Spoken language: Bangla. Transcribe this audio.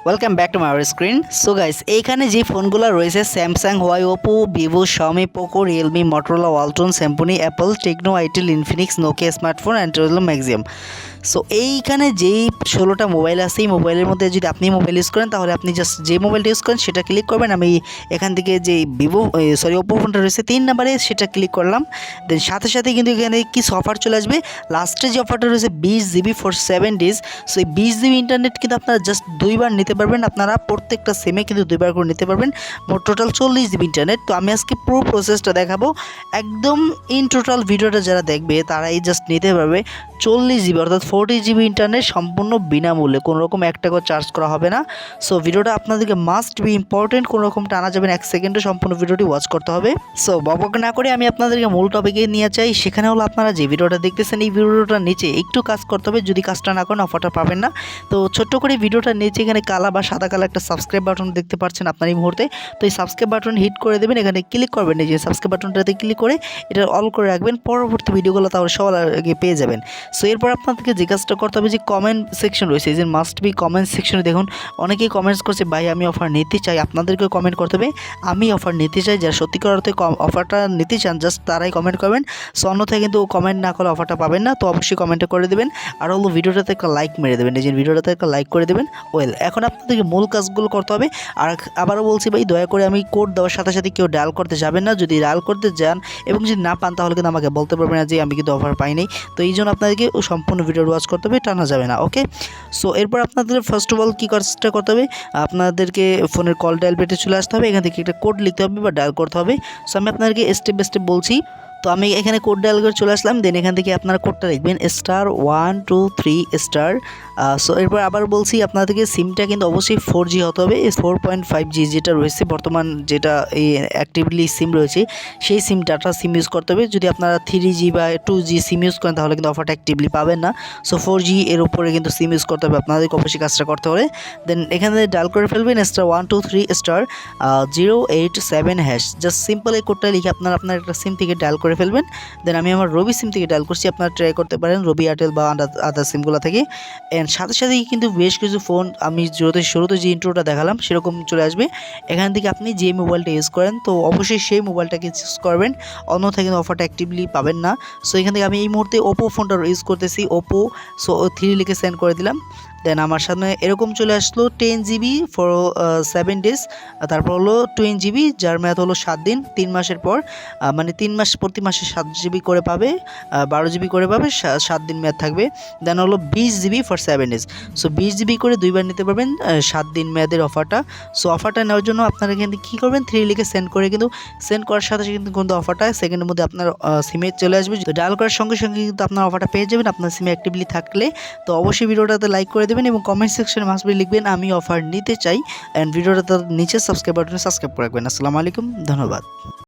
Welcome back to my screen so guys এইখানে যে ফোনগুলো রয়েছে Samsung Huawei Oppo Vivo Xiaomi Poco Realme Motorola Walton Symphony Apple Tecno Itel Infinix Nokia smartphone and হলো ম্যাক্সিমাম সো এইখানে যেই ষোলোটা মোবাইল আছে, এই মোবাইলের মধ্যে যদি আপনি মোবাইল ইউজ করেন, তাহলে আপনি জাস্ট যে মোবাইলটা ইউজ করেন, সেটা ক্লিক করবেন। আমি এখান থেকে যে ভিভো সরি ওপো ফোনটা রয়েছে, তিন নাম্বারে সেটা ক্লিক করলাম। দেন সাথে সাথে কিন্তু এখানে কিছু অফার চলে আসবে। লাস্টে যে অফারটা রয়েছে, বিশ GB for seven days so এই বিশ জিবি ইন্টারনেট কিন্তু আপনারা জাস্ট দুইবার নিতে পারবেন। আপনারা প্রত্যেকটা সিমে কিন্তু দুইবার করে নিতে পারবেন। মোট টোটাল চল্লিশ জিবি ইন্টারনেট তো আমি আজকে পুরো প্রসেসটা দেখাবো। একদম ইন টোটাল ভিডিওটা যারা দেখবে, তারাই জাস্ট নিতে পারবে। চল্লিশ জিবি অর্থাৎ ফোরটি জিবি ইন্টারনেট সম্পূর্ণ বিনামূল্যে কোনো রকম এক টাকা চার্জ করা হবে না। সো ভিডিওটা আপনাদেরকে মাস্ট বি ইম্পর্টেন্ট কোনো রকম টানা যাবে না, এক সেকেন্ডে সম্পূর্ণ ভিডিওটি ওয়াচ করতে হবে। সো বকবক না করে আমি আপনাদেরকে মূল টপিকে নিয়ে চাই সেখানে হলো আপনারা যে ভিডিওটা দেখতেছেন, এই ভিডিওটার নিচে একটু কাজ করতে হবে। যদি কাজটা না করেন অফারটা পাবেন না। তো, ছোট্ট করে ভিডিওটার নিচে এখানে কালা বা সাদা কালা একটা সাবস্ক্রাইব বাটন দেখতে পাচ্ছেন আপনার এই মুহূর্তে। তো, এই সাবস্ক্রাইব বাটন হিট করে দেবেন, এখানে ক্লিক করবেন। এই যে সাবস্ক্রাইব বাটনটাতে ক্লিক করে এটা অল করে রাখবেন। পরবর্তী ভিডিওগুলো তাহলে সবার আগে পেয়ে যাবেন। সো এরপর আপনাদেরকে কাজটা করতে হবে যে কমেন্ট সেকশন রয়েছে যে মাস্ট বি কমেন্ট সেকশনে দেখুন, অনেকেই কমেন্টস করছে, ভাই, আমি অফার নিতে চাই। আপনাদেরকে কমেন্ট করতে হবে, আমি অফার নিতে চাই। যারা সত্যিকার অর্থে অফারটা নিতে চান জাস্ট তারাই কমেন্ট করবেন। সো অন্যথায় কিন্তু কমেন্ট না করলে অফারটা পাবেন না, তো অবশ্যই কমেন্টে করে দেবেন। আর হলো ভিডিওটাতে একটা লাইক মেরে দেবেন যে ভিডিওটাতে একটা লাইক করে দেবেন। ওয়েল এখন আপনাদেরকে মূল কাজগুলো করতে হবে। আর আবারও বলছি ভাই, দয়া করে আমি কোড দেওয়ার সাথে সাথে কেউ ডায়াল করতে যাবেন না। যদি ডায়াল করতে যান এবং যদি না পান, তাহলে কিন্তু আমাকে বলতে পারবেন না যে আমি কিন্তু অফার পাইনি। তো এই জন্য আপনাদেরকে সম্পূর্ণ ভিডিও ওয়াচ করতে হবে, টানা যাবে না ওকে সো এরপর আপনাদের ফার্স্ট অফ অল কী কাজটা করতে হবে? আপনাদেরকে ফোনের কল ডায়াল পেটে চলে আসতে হবে, এখান থেকে একটা কোড লিখতে হবে বা ডায়াল করতে হবে। সো আমি আপনাদেরকে স্টেপ বাই স্টেপ বলছি তো আমি এখানে কোড ডায়াল করে চলে আসলাম দেন এখান থেকে আপনারা কোডটা লিখবেন star one two three star so এরপর আবার বলছি আপনাদেরকে সিমটা কিন্তু অবশ্যই ফোর জি হতে হবে ফোর পয়েন্ট ফাইভ জি যেটা রয়েছে, বর্তমান যেটা এই অ্যাক্টিভলি সিম রয়েছে, সেই সিম ডাটা সিম ইউজ করতে হবে, যদি আপনারা থ্রি জি বা টু জি সিম ইউজ করেন, তাহলে কিন্তু অফারটা অ্যাক্টিভলি পাবেন না সো ফোর জি এর উপরে কিন্তু সিম ইউজ করতে হবে, আপনাদেরকে অবশ্যই কাজটা করতে হবে দেন এখানে ডায়াল করে ফেলবেন star one two three star zero eight seven hash just simple এই কোডটা লিখে আপনারা আপনার একটা সিম থেকে ডায়াল করে ফেলবেন। দেন আমি আমার রবি সিম থেকে ডায়াল করছি। আপনারা ট্রাই করতে পারেন রবি এয়ারটেল বা আদার সিমগুলো থেকে। অ্যান্ড সাথে সাথেই কিন্তু বেশ কিছু ফোন আমি শুরুতে শুরুতে যে ইন্ট্রোটা দেখালাম, সেরকম চলে আসবে। এখান থেকে আপনি যে মোবাইলটা ইউজ করেন, তো অবশ্যই সেই মোবাইলটাকে ইউজ করবেন। অন্যথায় কিন্তু অফারটা অ্যাক্টিভলি পাবেন না। সো এখান থেকে আমি এই মুহূর্তে ওপো ফোনটা ইউজ করতেছি ওপো সো থ্রি লিখে সেন্ড করে দিলাম। দেন আমার সামনে এরকম চলে আসলো ten GB for seven days তারপর হলো টুয়েন জিবি যার মেয়াদ হলো সাত দিন, তিন মাসের পর মানে তিন মাস, প্রতি মাসে সাত জিবি করে পাবে বারো জিবি করে পাবে সাত দিন মেয়াদ থাকবে। দেন হলো বিশ GB for seven days so বিশ জিবি করে দুইবার নিতে পারবেন সাত দিন মেয়াদের অফারটা সো অফারটা নেওয়ার জন্য আপনারা কিন্তু কী করবেন থ্রি লিখে সেন্ড করে কিন্তু সেন্ড করার সাথে সাথে কিন্তু কিন্তু অফারটা সেকেন্ডের মধ্যে আপনার সিমে চলে আসবে। ডায়াল করার সঙ্গে সঙ্গে কিন্তু আপনার অফারটা পেয়ে যাবেন, আপনার সিমে অ্যাক্টিভলি থাকলে। তো অবশ্যই ভিডিওটাতে লাইক করে দেবেন এবং কমেন্ট সেকশনে মাসবি লিখবেন, আমি অফার নিতে চাই। অ্যান্ড ভিডিওটা তার নিচে সাবস্ক্রাইব বাটনে সাবস্ক্রাইব করে রাখবেন। আসসালামু আলাইকুম, ধন্যবাদ।